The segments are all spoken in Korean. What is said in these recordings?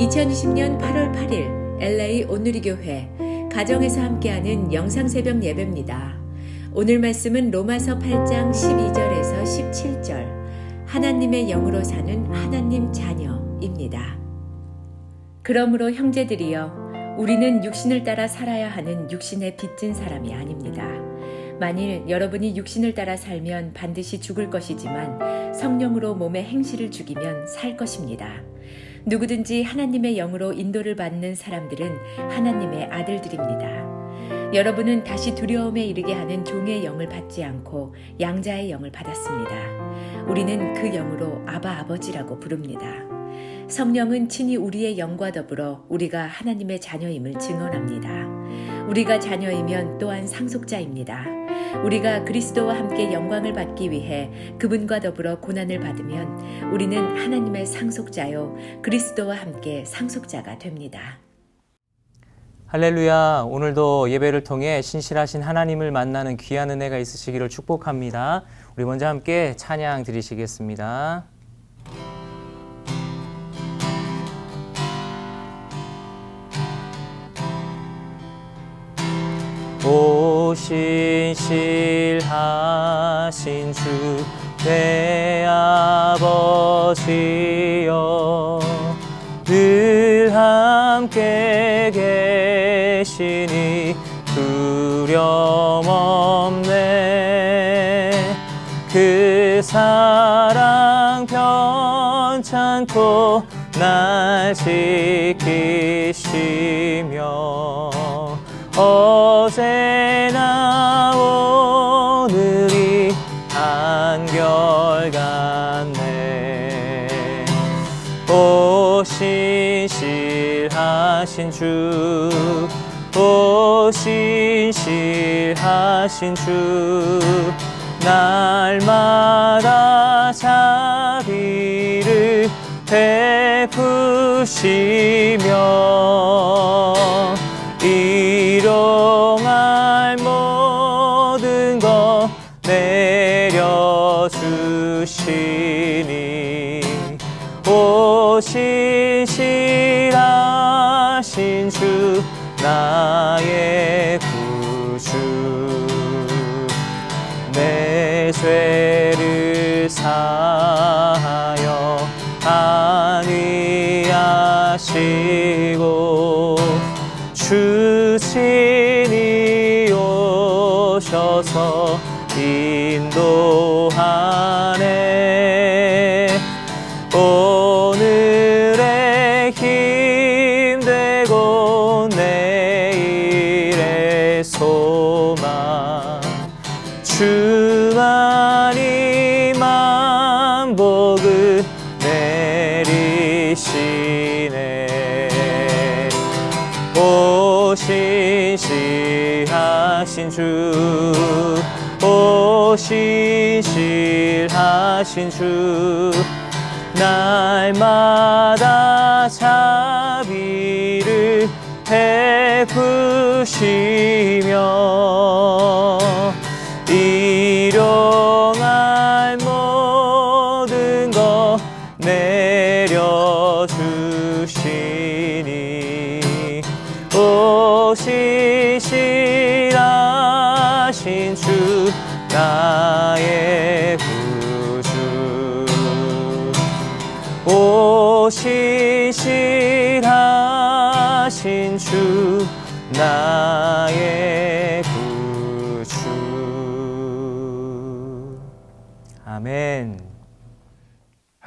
2020년 8월 8일 LA 온누리교회 가정에서 함께하는 영상 새벽 예배입니다. 오늘 말씀은 로마서 8장 12절에서 17절 하나님의 영으로 사는 하나님 자녀입니다. 그러므로 형제들이여 우리는 육신을 따라 살아야 하는 육신에 빚진 사람이 아닙니다. 만일 여러분이 육신을 따라 살면 반드시 죽을 것이지만 성령으로 몸의 행실을 죽이면 살 것입니다. 누구든지 하나님의 영으로 인도를 받는 사람들은 하나님의 아들들입니다. 여러분은 다시 두려움에 이르게 하는 종의 영을 받지 않고 양자의 영을 받았습니다. 우리는 그 영으로 아바 아버지라고 부릅니다. 성령은 친히 우리의 영과 더불어 우리가 하나님의 자녀임을 증언합니다. 우리가 자녀이면 또한 상속자입니다. 우리가 그리스도와 함께 영광을 받기 위해 그분과 더불어 고난을 받으면 우리는 하나님의 상속자요 그리스도와 함께 상속자가 됩니다. 할렐루야. 오늘도 예배를 통해 신실하신 하나님을 만나는 귀한 은혜가 있으시기를 축복합니다. 우리 먼저 함께 찬양 드리시겠습니다. 오 신실하신 주 내 아버지여. 늘 함께 계시니 두려움 없네. 그 사랑 편찮고 날 지키시며 어 신실하신 주, 오 신실하신 주, 날마다 자비를 베푸시며 주 친히 오셔서 인도하 주, 오 신실하신 주, 날마다 자비를 베푸시며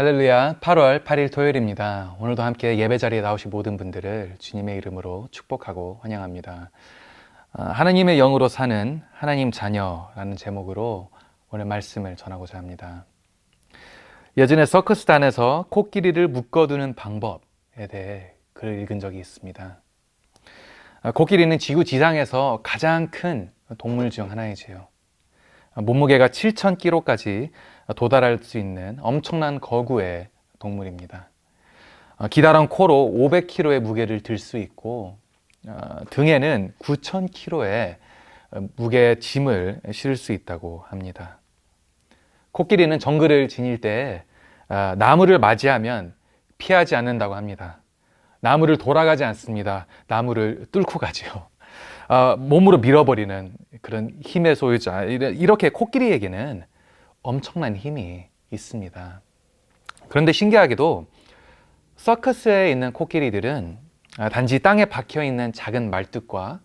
할렐루야. 8월 8일 토요일입니다. 오늘도 함께 예배 자리에 나오신 모든 분들을 주님의 이름으로 축복하고 환영합니다. 아, 하나님의 영으로 사는 하나님 자녀라는 제목으로 오늘 말씀을 전하고자 합니다. 예전에 서커스단에서 코끼리를 묶어두는 방법에 대해 글을 읽은 적이 있습니다. 아, 코끼리는 지구 지상에서 가장 큰 동물 중 하나이지요. 아, 몸무게가 7,000kg까지 도달할 수 있는 엄청난 거구의 동물입니다. 어, 기다란 코로 500kg의 무게를 들 수 있고 어, 등에는 9,000kg의 무게 짐을 실을 수 있다고 합니다. 코끼리는 정글을 지닐 때 아, 나무를 맞이하면 피하지 않는다고 합니다. 나무를 돌아가지 않습니다. 나무를 뚫고 가지요. 아, 몸으로 밀어버리는 그런 힘의 소유자. 이렇게 코끼리에게는 엄청난 힘이 있습니다. 그런데 신기하게도 서커스에 있는 코끼리들은 아, 단지 땅에 박혀 있는 작은 말뚝과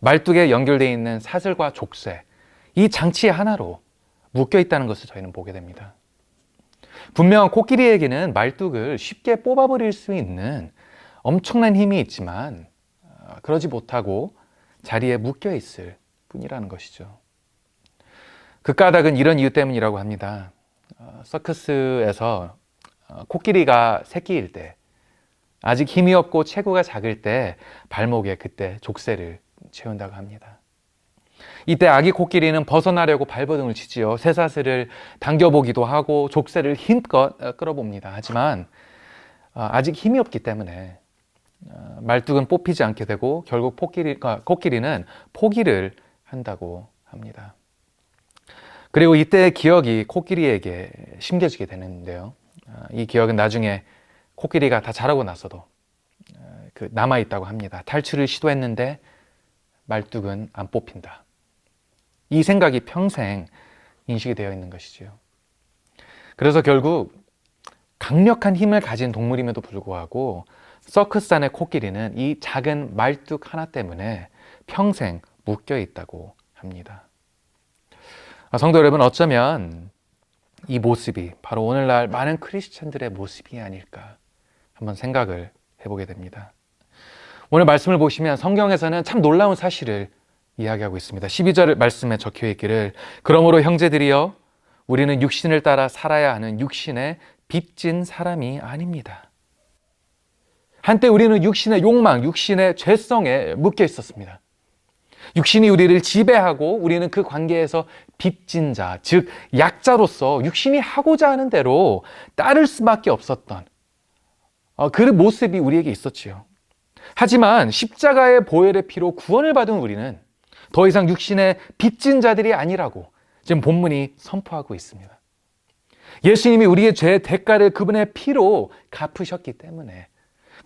말뚝에 연결되어 있는 사슬과 족쇄, 이 장치 하나로 묶여 있다는 것을 저희는 보게 됩니다. 분명 코끼리에게는 말뚝을 쉽게 뽑아버릴 수 있는 엄청난 힘이 있지만 어, 그러지 못하고 자리에 묶여 있을 뿐이라는 것이죠. 그 까닭은 이런 이유 때문이라고 합니다. 어, 서커스에서 어, 코끼리가 새끼일 때 아직 힘이 없고 체구가 작을 때 발목에 그때 족쇄를 채운다고 합니다. 이때 아기 코끼리는 벗어나려고 발버둥을 치지요. 쇠사슬을 당겨보기도 하고 족쇄를 힘껏 어, 끌어봅니다. 하지만 어, 아직 힘이 없기 때문에 어, 말뚝은 뽑히지 않게 되고 결국 코끼리가, 코끼리는 포기를 한다고 합니다. 그리고 이때의 기억이 코끼리에게 심겨지게 되는데요. 어, 이 기억은 나중에 코끼리가 다 자라고 나서도 어, 그 남아 있다고 합니다. 탈출을 시도했는데 말뚝은 안 뽑힌다. 이 생각이 평생 인식이 되어 있는 것이지요. 그래서 결국 강력한 힘을 가진 동물임에도 불구하고 서커스 안의 코끼리는 이 작은 말뚝 하나 때문에 평생 묶여 있다고 합니다. 아, 성도 여러분, 어쩌면 이 모습이 바로 오늘날 많은 크리스천들의 모습이 아닐까 한번 생각을 해보게 됩니다. 오늘 말씀을 보시면 성경에서는 참 놀라운 사실을 이야기하고 있습니다. 12절 말씀에 적혀 있기를 그러므로 형제들이여 우리는 육신을 따라 살아야 하는 육신의 빚진 사람이 아닙니다. 한때 우리는 육신의 욕망, 육신의 죄성에 묶여 있었습니다. 육신이 우리를 지배하고 우리는 그 관계에서 빚진 자, 즉 약자로서 육신이 하고자 하는 대로 따를 수밖에 없었던 어, 그 모습이 우리에게 있었지요. 하지만 십자가의 보혈의 피로 구원을 받은 우리는 더 이상 육신의 빚진 자들이 아니라고 지금 본문이 선포하고 있습니다. 예수님이 우리의 죄의 대가를 그분의 피로 갚으셨기 때문에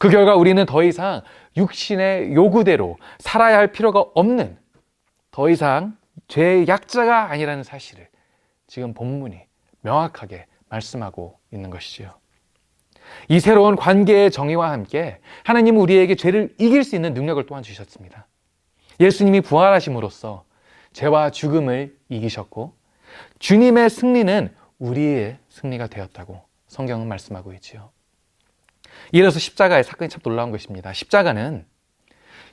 그 결과 우리는 더 이상 육신의 요구대로 살아야 할 필요가 없는 더 이상 죄의 약자가 아니라는 사실을 지금 본문이 명확하게 말씀하고 있는 것이지요. 이 새로운 관계의 정의와 함께 하나님은 우리에게 죄를 이길 수 있는 능력을 또한 주셨습니다. 예수님이 부활하심으로써 죄와 죽음을 이기셨고 주님의 승리는 우리의 승리가 되었다고 성경은 말씀하고 있지요. 이래서 십자가의 사건이 참 놀라운 것입니다. 십자가는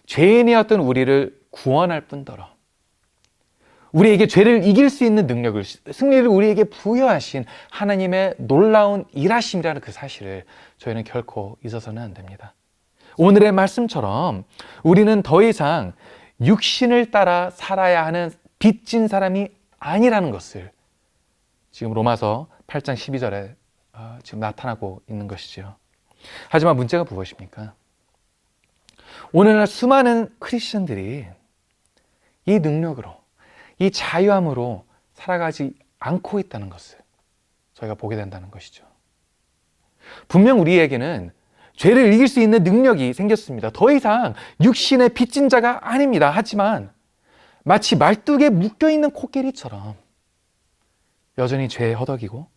죄인이었던 우리를 구원할 뿐더러 우리에게 죄를 이길 수 있는 능력을 승리를 우리에게 부여하신 하나님의 놀라운 일하심이라는 그 사실을 저희는 결코 잊어서는 안 됩니다. 오늘의 말씀처럼 우리는 더 이상 육신을 따라 살아야 하는 빚진 사람이 아니라는 것을 지금 로마서 8장 12절에 어, 지금 나타나고 있는 것이죠. 하지만 문제가 무엇입니까? 오늘날 수많은 크리스천들이 이 능력으로 이 자유함으로 살아가지 않고 있다는 것을 저희가 보게 된다는 것이죠. 분명 우리에게는 죄를 이길 수 있는 능력이 생겼습니다. 더 이상 육신의 빚진 자가 아닙니다. 하지만 마치 말뚝에 묶여 있는 코끼리처럼 여전히 죄에 허덕이고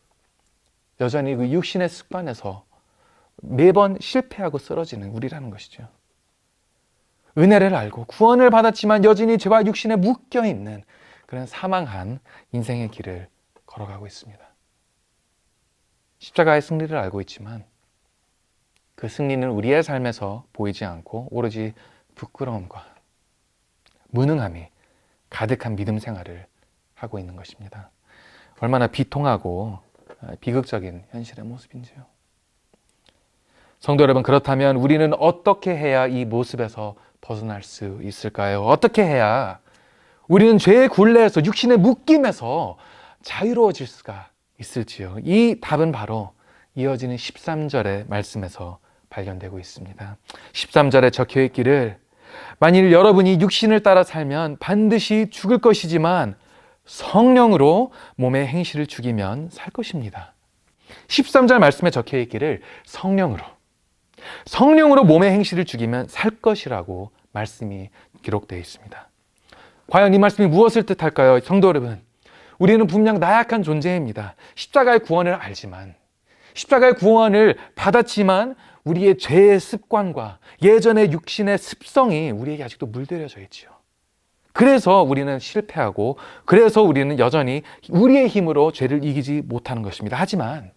여전히 그 육신의 습관에서 매번 실패하고 쓰러지는 우리라는 것이죠. 은혜를 알고 구원을 받았지만 여전히 죄와 육신에 묶여 있는 그런 사망한 인생의 길을 걸어가고 있습니다. 십자가의 승리를 알고 있지만 그 승리는 우리의 삶에서 보이지 않고 오로지 부끄러움과 무능함이 가득한 믿음 생활을 하고 있는 것입니다. 얼마나 비통하고 비극적인 현실의 모습인지요. 성도 여러분, 그렇다면 우리는 어떻게 해야 이 모습에서 벗어날 수 있을까요? 어떻게 해야 우리는 죄의 굴레에서 육신의 묶임에서 자유로워질 수가 있을지요? 이 답은 바로 이어지는 13절의 말씀에서 발견되고 있습니다. 13절에 적혀 있기를 만일 여러분이 육신을 따라 살면 반드시 죽을 것이지만 성령으로 몸의 행실을 죽이면 살 것입니다. 13절 말씀에 적혀 있기를 성령으로 성령으로 몸의 행실을 죽이면 살 것이라고 말씀이 기록되어 있습니다. 과연 이 말씀이 무엇을 뜻할까요? 성도 여러분, 우리는 분명 나약한 존재입니다. 십자가의 구원을 알지만, 십자가의 구원을 받았지만, 우리의 죄의 습관과 예전의 육신의 습성이 우리에게 아직도 물들여져 있지요. 그래서 우리는 실패하고, 그래서 우리는 여전히 우리의 힘으로 죄를 이기지 못하는 것입니다. 하지만,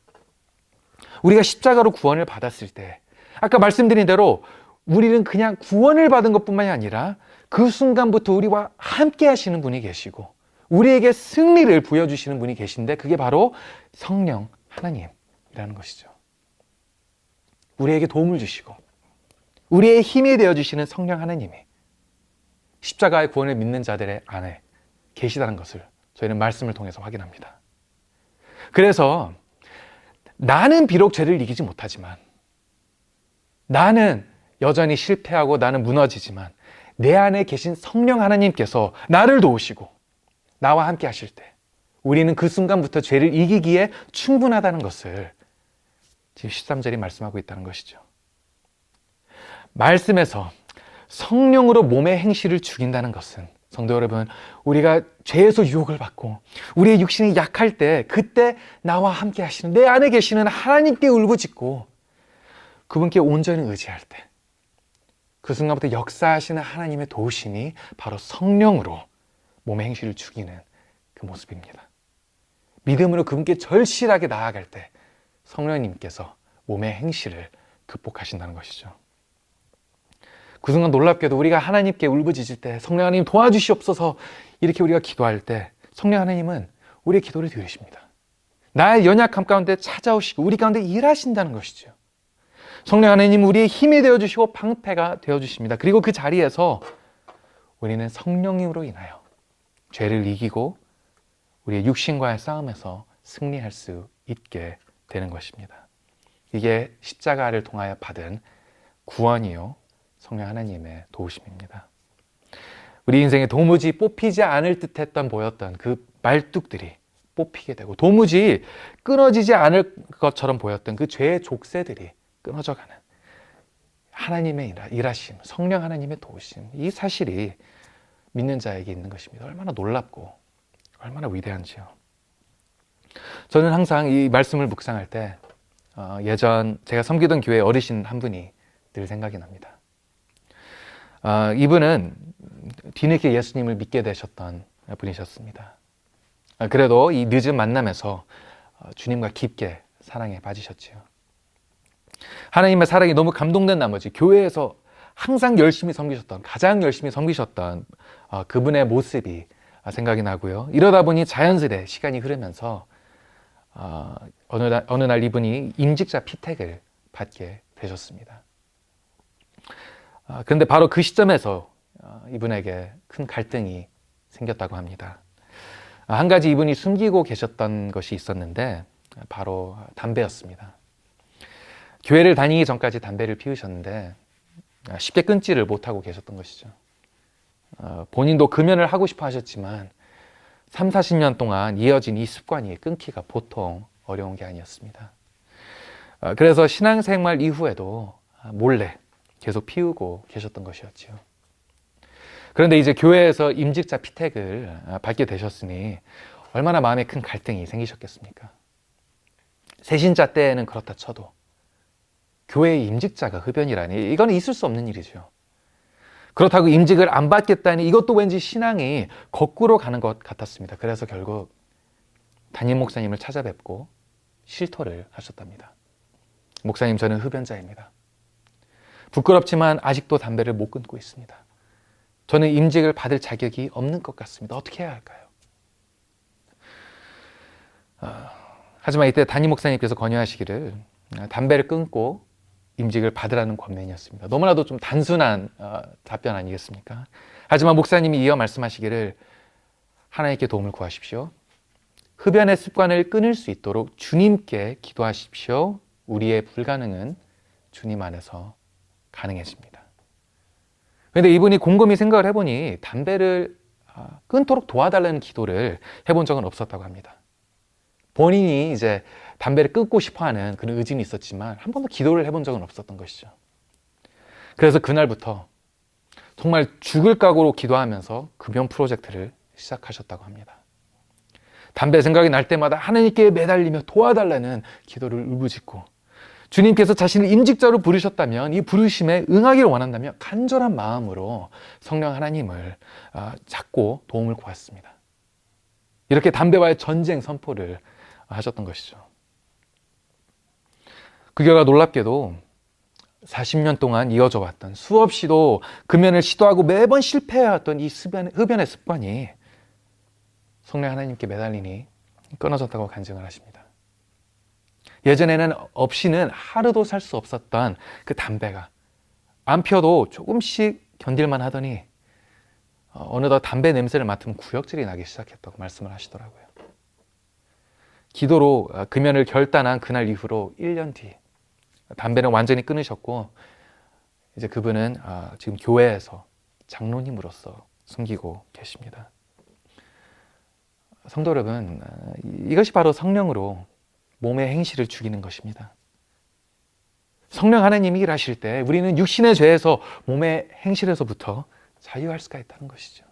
우리가 십자가로 구원을 받았을 때, 아까 말씀드린 대로 우리는 그냥 구원을 받은 것뿐만이 아니라 그 순간부터 우리와 함께 하시는 분이 계시고 우리에게 승리를 부여주시는 분이 계신데 그게 바로 성령 하나님이라는 것이죠. 우리에게 도움을 주시고 우리의 힘이 되어주시는 성령 하나님이 십자가의 구원을 믿는 자들의 안에 계시다는 것을 저희는 말씀을 통해서 확인합니다. 그래서 나는 비록 죄를 이기지 못하지만 나는 여전히 실패하고 나는 무너지지만 내 안에 계신 성령 하나님께서 나를 도우시고 나와 함께 하실 때 우리는 그 순간부터 죄를 이기기에 충분하다는 것을 지금 13절이 말씀하고 있다는 것이죠. 말씀에서 성령으로 몸의 행실을 죽인다는 것은 성도 여러분, 우리가 죄에서 유혹을 받고 우리의 육신이 약할 때 그때 나와 함께 하시는 내 안에 계시는 하나님께 울부짖고 그분께 온전히 의지할 때 그 순간부터 역사하시는 하나님의 도우심이 바로 성령으로 몸의 행실을 죽이는 그 모습입니다. 믿음으로 그분께 절실하게 나아갈 때 성령님께서 몸의 행실을 극복하신다는 것이죠. 그 순간 놀랍게도 우리가 하나님께 울부짖을 때 성령 하나님 도와주시옵소서 이렇게 우리가 기도할 때 성령 하나님은 우리의 기도를 들으십니다. 나의 연약함 가운데 찾아오시고 우리 가운데 일하신다는 것이죠. 성령 하나님 우리의 힘이 되어 주시고 방패가 되어 주십니다. 그리고 그 자리에서 우리는 성령님으로 인하여 죄를 이기고 우리의 육신과의 싸움에서 승리할 수 있게 되는 것입니다. 이게 십자가를 통하여 받은 구원이요 성령 하나님의 도우심입니다. 우리 인생에 도무지 뽑히지 않을 듯했던 보였던 그 말뚝들이 뽑히게 되고 도무지 끊어지지 않을 것처럼 보였던 그 죄의 족쇄들이 끊어져가는 하나님의 일하- 일하심, 성령 하나님의 도우심 이 사실이 믿는 자에게 있는 것입니다. 얼마나 놀랍고 얼마나 위대한지요. 저는 항상 이 말씀을 묵상할 때 어, 예전 제가 섬기던 교회 어르신 한 분이 늘 생각이 납니다. 어, 이분은 뒤늦게 예수님을 믿게 되셨던 분이셨습니다. 아, 그래도 이 늦은 만남에서 어, 주님과 깊게 사랑에 빠지셨지요. 하나님의 사랑이 너무 감동된 나머지 교회에서 항상 열심히 섬기셨던 가장 열심히 섬기셨던 어, 그분의 모습이 아, 생각이 나고요. 이러다 보니 자연스레 시간이 흐르면서 어, 어느 날, 어느 날 이분이 임직자 피택을 받게 되셨습니다. 아, 그런데 바로 그 시점에서 어, 이분에게 큰 갈등이 생겼다고 합니다. 아, 한 가지 이분이 숨기고 계셨던 것이 있었는데 바로 담배였습니다. 교회를 다니기 전까지 담배를 피우셨는데 아, 쉽게 끊지를 못하고 계셨던 것이죠. 어, 본인도 금연을 하고 싶어 하셨지만 3, 40년 동안 이어진 이 습관이 끊기가 보통 어려운 게 아니었습니다. 어, 그래서 신앙생활 이후에도 몰래 계속 피우고 계셨던 것이었지요. 그런데 이제 교회에서 임직자 피택을 아, 받게 되셨으니 얼마나 마음에 큰 갈등이 생기셨겠습니까? 세신자 때는 그렇다 쳐도 교회의 임직자가 흡연이라니 이거는 있을 수 없는 일이죠. 그렇다고 임직을 안 받겠다니 이것도 왠지 신앙이 거꾸로 가는 것 같았습니다. 그래서 결국 담임 목사님을 찾아뵙고 실토를 하셨답니다. 목사님 저는 흡연자입니다. 부끄럽지만 아직도 담배를 못 끊고 있습니다. 저는 임직을 받을 자격이 없는 것 같습니다. 어떻게 해야 할까요? 아, 하지만 이때 담임 목사님께서 권유하시기를 아, 담배를 끊고 임직을 받으라는 권면이었습니다. 너무나도 좀 단순한 어, 답변 아니겠습니까? 하지만 목사님이 이어 말씀하시기를 하나님께 도움을 구하십시오. 흡연의 습관을 끊을 수 있도록 주님께 기도하십시오. 우리의 불가능은 주님 안에서 가능해집니다. 그런데 이분이 곰곰이 생각을 해보니 담배를 아, 끊도록 도와달라는 기도를 해본 적은 없었다고 합니다. 본인이 이제 담배를 끊고 싶어 하는 그런 의지는 있었지만 한 번도 기도를 해본 적은 없었던 것이죠. 그래서 그날부터 정말 죽을 각오로 기도하면서 금연 프로젝트를 시작하셨다고 합니다. 담배 생각이 날 때마다 하나님께 매달리며 도와달라는 기도를 울부짖고 주님께서 자신을 임직자로 부르셨다면 이 부르심에 응하기를 원한다면 간절한 마음으로 성령 하나님을 아, 찾고 도움을 구했습니다. 이렇게 담배와의 전쟁 선포를 하셨던 것이죠. 그 결과 놀랍게도 40년 동안 이어져 왔던 수없이도 금연을 시도하고 매번 실패해왔던 이 흡연, 흡연의 습관이 성령 하나님께 매달리니 끊어졌다고 간증을 하십니다. 예전에는 없이는 하루도 살 수 없었던 그 담배가 안 피워도 조금씩 견딜만 하더니 어, 어느덧 담배 냄새를 맡으면 구역질이 나기 시작했다고 말씀을 하시더라고요. 기도로 어, 금연을 결단한 그날 이후로 1년 뒤 담배는 완전히 끊으셨고 이제 그분은 아, 지금 교회에서 장로님으로서 섬기고 계십니다. 성도 여러분, 아, 이것이 바로 성령으로 몸의 행실을 죽이는 것입니다. 성령 하나님이 일하실 때 우리는 육신의 죄에서 몸의 행실에서부터 자유할 수가 있다는 것이죠.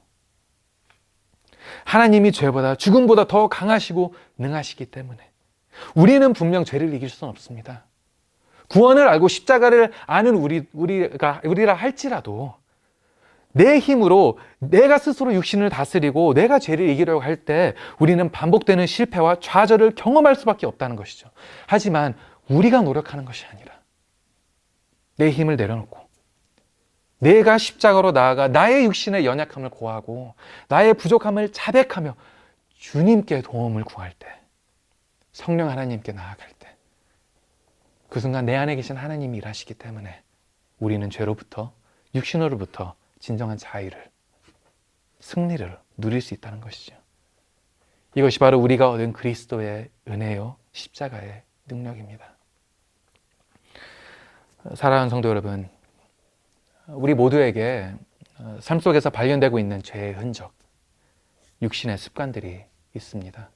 하나님이 죄보다 죽음보다 더 강하시고 능하시기 때문에 우리는 분명 죄를 이길 수는 없습니다. 구원을 알고 십자가를 아는 우리 우리가 우리라 할지라도 내 힘으로 내가 스스로 육신을 다스리고 내가 죄를 이기려고 할 때 우리는 반복되는 실패와 좌절을 경험할 수밖에 없다는 것이죠. 하지만 우리가 노력하는 것이 아니라 내 힘을 내려놓고 내가 십자가로 나아가 나의 육신의 연약함을 고하고 나의 부족함을 자백하며 주님께 도움을 구할 때 성령 하나님께 나아갈 때 그 순간 내 안에 계신 하나님이 일하시기 때문에 우리는 죄로부터 육신으로부터 진정한 자유를 승리를 누릴 수 있다는 것이죠. 이것이 바로 우리가 얻은 그리스도의 은혜요 십자가의 능력입니다. 사랑하는 성도 여러분, 우리 모두에게 삶 속에서 발견되고 있는 죄의 흔적, 육신의 습관들이 있습니다.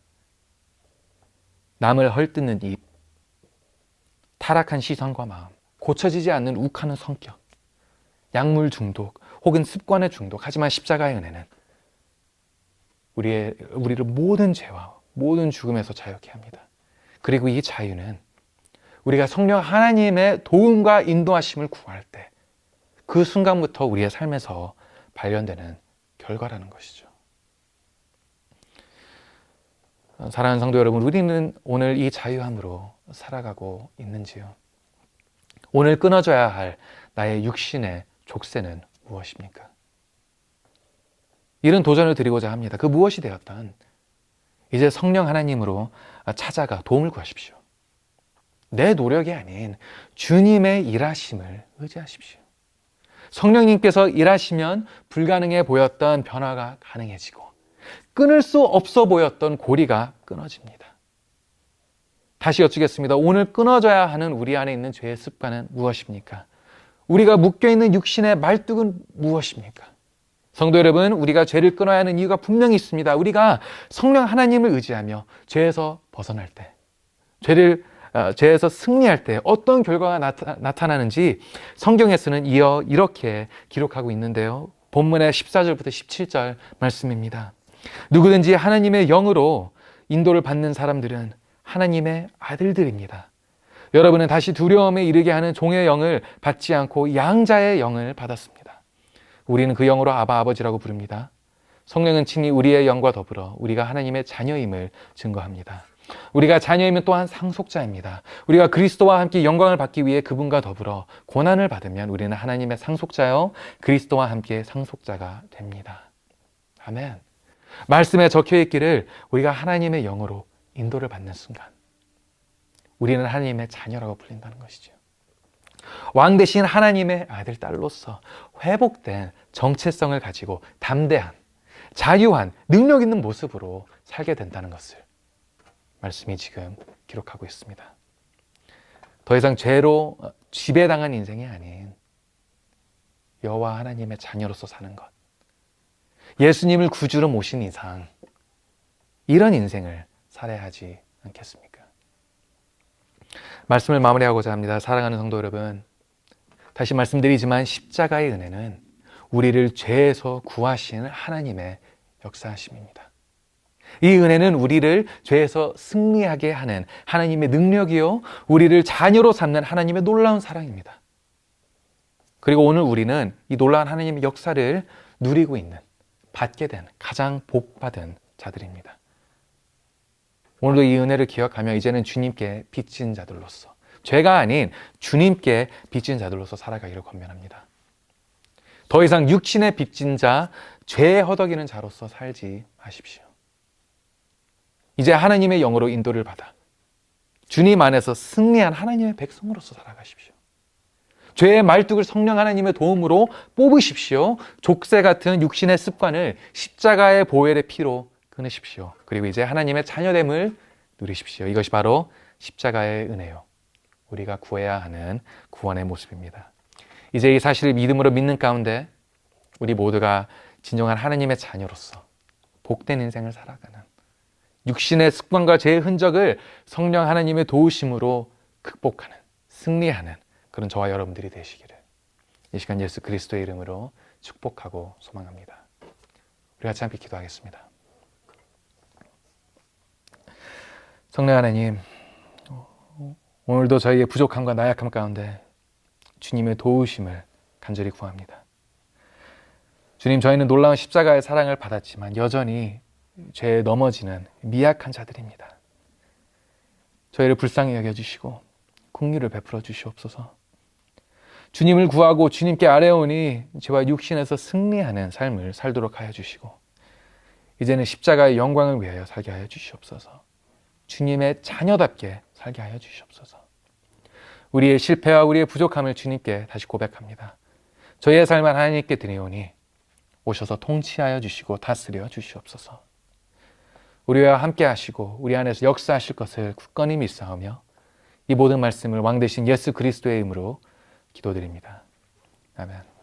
남을 헐뜯는 입, 타락한 시선과 마음, 고쳐지지 않는 욱하는 성격, 약물 중독 혹은 습관의 중독. 하지만 십자가의 은혜는 우리의 우리를 모든 죄와 모든 죽음에서 자유케 합니다. 그리고 이 자유는 우리가 성령 하나님의 도움과 인도하심을 구할 때 그 순간부터 우리의 삶에서 발견되는 결과라는 것이죠. 사랑하는 성도 여러분, 우리는 오늘 이 자유함으로 살아가고 있는지요? 오늘 끊어져야 할 나의 육신의 족쇄는 무엇입니까? 이런 도전을 드리고자 합니다. 그 무엇이 되었던 이제 성령 하나님으로 찾아가 도움을 구하십시오. 내 노력이 아닌 주님의 일하심을 의지하십시오. 성령님께서 일하시면 불가능해 보였던 변화가 가능해지고 끊을 수 없어 보였던 고리가 끊어집니다. 다시 여쭙겠습니다. 오늘 끊어져야 하는 우리 안에 있는 죄의 습관은 무엇입니까? 우리가 묶여있는 육신의 말뚝은 무엇입니까? 성도 여러분, 우리가 죄를 끊어야 하는 이유가 분명히 있습니다. 우리가 성령 하나님을 의지하며 죄에서 벗어날 때, 죄를 어, 죄에서 승리할 때 어떤 결과가 나타, 나는지 성경에서는 이어 이렇게 기록하고 있는데요. 본문의 14절부터 17절 말씀입니다. 누구든지 하나님의 영으로 인도를 받는 사람들은 하나님의 아들들입니다. 여러분은 다시 두려움에 이르게 하는 종의 영을 받지 않고 양자의 영을 받았습니다. 우리는 그 영으로 아바 아버지라고 부릅니다. 성령은 친히 우리의 영과 더불어 우리가 하나님의 자녀임을 증거합니다. 우리가 자녀이면 또한 상속자입니다. 우리가 그리스도와 함께 영광을 받기 위해 그분과 더불어 고난을 받으면 우리는 하나님의 상속자요 그리스도와 함께 상속자가 됩니다. 아멘. 말씀에 적혀 있기를 우리가 하나님의 영으로 인도를 받는 순간 우리는 하나님의 자녀라고 불린다는 것이죠. 왕 대신 하나님의 아들 딸로서 회복된 정체성을 가지고 담대한 자유한 능력 있는 모습으로 살게 된다는 것을 말씀이 지금 기록하고 있습니다. 더 이상 죄로 지배당한 인생이 아닌 여호와 하나님의 자녀로서 사는 것. 예수님을 구주로 모신 이상 이런 인생을 살아야 하지 않겠습니까? 말씀을 마무리하고자 합니다. 사랑하는 성도 여러분. 다시 말씀드리지만 십자가의 은혜는 우리를 죄에서 구하시는 하나님의 역사하심입니다. 이 은혜는 우리를 죄에서 승리하게 하는 하나님의 능력이요. 우리를 자녀로 삼는 하나님의 놀라운 사랑입니다. 그리고 오늘 우리는 이 놀라운 하나님의 역사를 누리고 있는, 받게 된 가장 복 받은 자들입니다. 오늘도 이 은혜를 기억하며 이제는 주님께 빚진 자들로서 죄가 아닌 주님께 빚진 자들로서 살아가기를 권면합니다. 더 이상 육신의 빚진 자, 죄에 허덕이는 자로서 살지 마십시오. 이제 하나님의 영으로 인도를 받아 주님 안에서 승리한 하나님의 백성으로서 살아가십시오. 죄의 말뚝을 성령 하나님의 도움으로 뽑으십시오. 족쇄 같은 육신의 습관을 십자가의 보혈의 피로 끊으십시오. 그리고 이제 하나님의 자녀됨을 누리십시오. 이것이 바로 십자가의 은혜요. 우리가 구해야 하는 구원의 모습입니다. 이제 이 사실을 믿음으로 믿는 가운데 우리 모두가 진정한 하나님의 자녀로서 복된 인생을 살아가는 육신의 습관과 죄의 흔적을 성령 하나님의 도우심으로 극복하는 승리하는 그런 저와 여러분들이 되시기를 이 시간 예수 그리스도의 이름으로 축복하고 소망합니다. 우리 같이 함께 기도하겠습니다. 성령 하나님, 오늘도 저희의 부족함과 나약함 가운데 주님의 도우심을 간절히 구합니다. 주님, 저희는 놀라운 십자가의 사랑을 받았지만 여전히 죄에 넘어지는 미약한 자들입니다. 저희를 불쌍히 여겨주시고 국리를 베풀어 주시옵소서. 주님을 구하고 주님께 아뢰오니 죄와 육신에서 승리하는 삶을 살도록 하여 주시고 이제는 십자가의 영광을 위하여 살게 하여 주시옵소서. 주님의 자녀답게 살게 하여 주시옵소서. 우리의 실패와 우리의 부족함을 주님께 다시 고백합니다. 저희의 삶을 하나님께 드리오니 오셔서 통치하여 주시고 다스려 주시옵소서. 우리와 함께 하시고 우리 안에서 역사하실 것을 굳건히 믿사오며 이 모든 말씀을 왕 대신 예수 그리스도의 이름으로 기도드립니다. 아멘.